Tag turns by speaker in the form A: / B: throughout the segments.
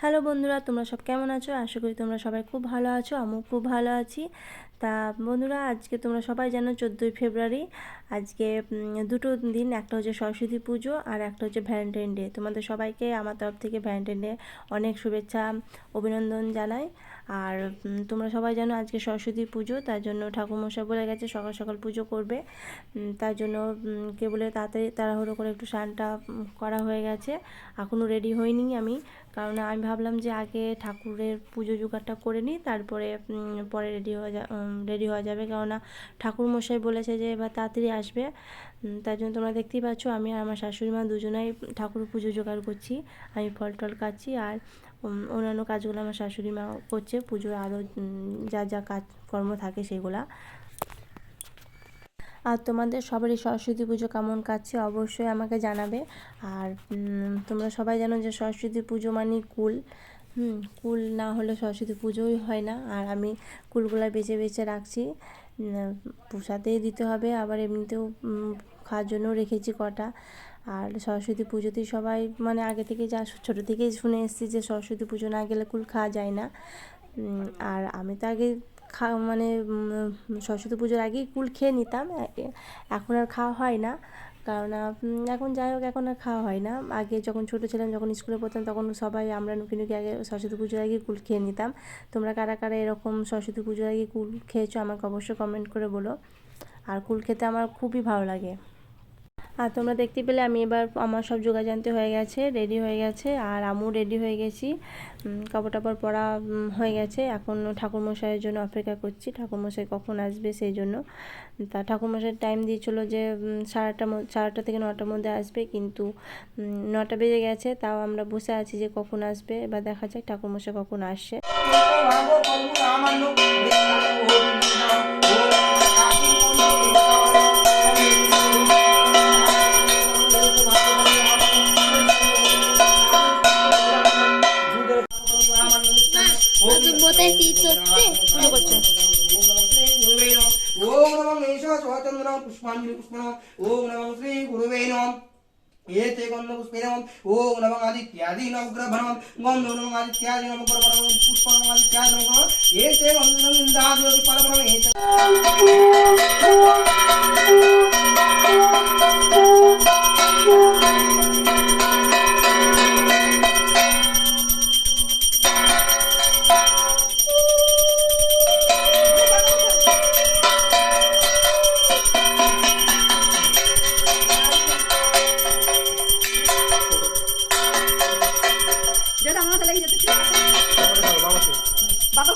A: Hello বন্ধুরা, তোমরা সব কেমন আছো? আশা করি তোমরা সবাই খুব ভালো আছো, আমিও খুব ভালো আছি। তা বন্ধুরা, আজকে তোমরা সবাই জানো চোদ্দোই ফেব্রুয়ারি, আজকে দুটো দিন, একটা হচ্ছে সরস্বতী পুজো আর একটা হচ্ছে ভ্যালেন্টাইন ডে তোমাদের সবাইকে আমার তরফ থেকে ভ্যালেন্টাইন ডে অনেক শুভেচ্ছা, অভিনন্দন জানাই। আর তোমরা সবাই জানো আজকে সরস্বতী পুজো তার জন্য ঠাকুরমশাই বলে গেছে সকাল সকাল পুজো করবে। তার জন্য উম, কে বলে তাড়াতাড়ি তাড়াহুড়ো করে একটু স্নানটা করা হয়ে গেছে। এখনও রেডি হইনি আমি কারণ আমি ভাবলাম যে আগে ঠাকুরের পুজো জোগাড়টা করে নিই তারপরে পরে রেডি হয়ে যা রেডি হওয়া যাবে। কেননা ঠাকুর মশাই বলেছে যে এবার তাড়াতাড়ি আসবে। তার জন্য তোমরা দেখতেই পাচ্ছ আমি আর আমার শাশুড়ি মা দুজনাই ঠাকুর পুজো জোগাড় করছি। আমি ফল টল কাটছি আর অন্যান্য কাজগুলো আমার শাশুড়ি মা করছে, পুজোর আরও যা যা কাজকর্ম থাকে সেগুলা। আর তোমাদের সবারই সরস্বতী পুজো কেমন কাটছে অবশ্যই আমাকে জানাবে। আর তোমরা সবাই জানো যে সরস্বতী পুজো মানে কুল। কুল না হলে সরস্বতী পুজোই হয় না। আর আমি কুলগুলা বেছে বেছে রাখছি। উম, প্রসাদেই দিতে হবে। আবার এমনিতেও খাওয়ার জন্যও রেখেছি কটা। আর সরস্বতী পুজোতেই সবাই মানে আগে থেকে যা ছোটো থেকেই শুনে এসেছি যে সরস্বতী পুজো না গেলে কুল খাওয়া যায় না। আর আমি তো আগে খা মানে সরস্বতী পুজোর আগেই কুল খেয়ে নিতাম। এখন আর খাওয়া হয় না। কারণ এখন যাই হোক, এখন আর খাওয়া হয় না। আগে যখন ছোটো ছিলাম, যখন স্কুলে পড়তাম, তখন সবাই আমরা নুকি নুকি আগে সরস্বতী পুজোর আগে কুল খেয়ে নিতাম। তোমরা কারা কারা এরকম সরস্বতী পুজোর আগে কুল খেয়েছো আমাকে অবশ্যই কমেন্ট করে বলো। আর কুল খেতে আমার খুবই ভালো লাগে। আর তোমরা দেখতে পেলে আমি এবার আমার সব যোগাযান্তি হয়ে গেছে রেডি হয়ে গেছে আর আমু রেডি হয়ে গেছি। কাপড় টাপড় পরা হয়ে গেছে। এখন ঠাকুরমশাইয়ের জন্য অপেক্ষা করছি ঠাকুরমশাই কখন আসবে সেই জন্য। তা ঠাকুরমশাই টাইম দিয়েছিল যে উম, সাড়ে আটটার সাড়ে আটটা থেকে নটার মধ্যে আসবে কিন্তু নটা বেজে গেছে তাও আমরা বসে আছি যে কখন আসবে এবার দেখা যাক ঠাকুরমশাই কখন আসছে పోతే తీర్చొస్తే
B: ఓం నమం ఈశ్వర పుష్పాంజలి పుష్పణం ఓం నమం శ్రీ గురువే నమం ఏతే గంధ పుష్పేనం ఓం నమః ఆదిత్యాది నవగ్రహణం గంధో నమః ఆదిత్యాది నవగ్రహణం పుష్పం ఆదిత్యాది నమః ఏతే గంధం
A: রাখো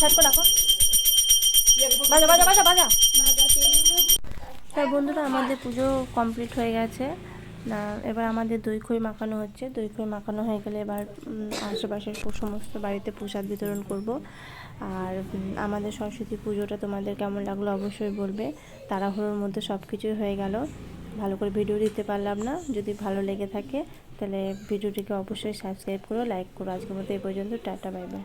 A: সাইড করে রাখো বাজা বাজা বাজা বাজা। তা বন্ধুরা আমাদের পুজো কমপ্লিট হয়ে গেছে। না এবার আমাদের দই খই মাখানো হচ্ছে। দই খই মাখানো হয়ে গেলে এবার আশেপাশের সমস্ত বাড়িতে প্রসাদ বিতরণ করব। আর আমাদের সরস্বতী পুজোটা তোমাদের কেমন লাগল অবশ্যই বলবে। তাড়াহুড়োর মধ্যে সব কিছুই হয়ে গেল। ভালো করে ভিডিও দিতে পারলাম না। যদি ভালো লেগে থাকে, তাহলে ভিডিওটিকে অবশ্যই সাবস্ক্রাইব করো লাইক করো। আজকের মতো এই পর্যন্ত। Tata bye bye